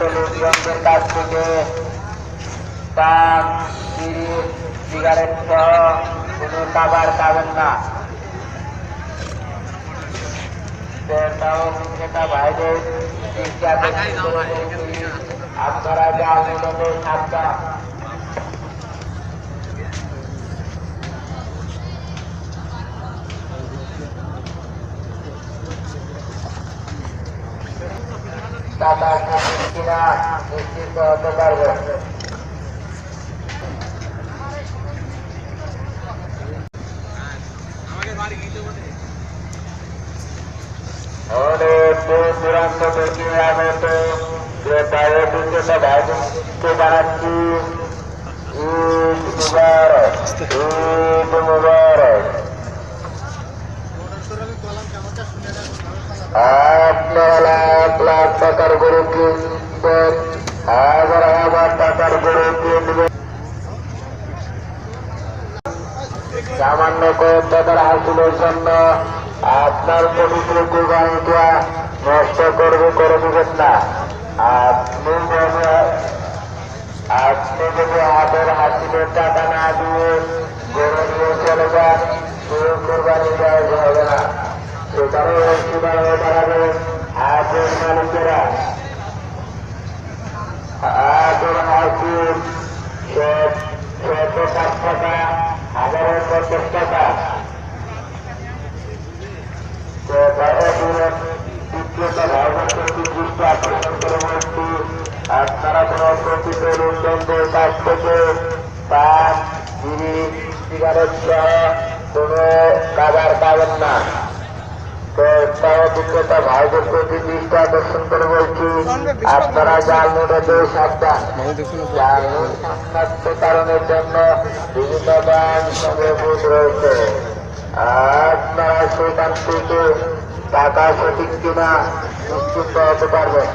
লোকজনদের কাছ থেকে পান, বিড়ি সিগারেট সহ কোনো খাবার খাবেন না। আপনারা যা মূলত সাবধান টাকা কিনা নিশ্চিত হতে পারবে। অনেক দূর দূরান্ত থেকে আগত যে বাইরে দিকে ভাইকে জানাচ্ছি ঈদ মুবারক ঈদ মুবারক। আপনারা টাকার গরু কিনবেন হাজার হাজার টাকার গরু কিনবেন সামান্য কয়েক হাসিলের জন্য আপনার পবিত্র কুরবানিটা নষ্ট করবে, করে দিবেন না। আপনি আপনি যদি হাতের হাসিলের টাকা না দিয়ে গরু দিয়ে চলে যান সেখানে হাতের মালিকেরা হাতের হাসিল ষাট টাকা হাজারের পঞ্চাশ টাকা তো তারা দিলেন দ্বিতীয়টা ভাইবাসের নির্দিষ্ট আকর্ষণ করে বলছি আপনারা খাবার খাবেন না। বিক্রেতা ভাইদের প্রতি দৃষ্টি আকর্ষণ করে বলছি, আপনারা জাল নোটে দিয়ে সাবধান। জাল নোট কারণের জন্য বিভিন্ন ব্যাংক রয়েছে। আপনারা সেখান থেকে টাকা সঠিক কিনা নিশ্চিত হতে পারবেন।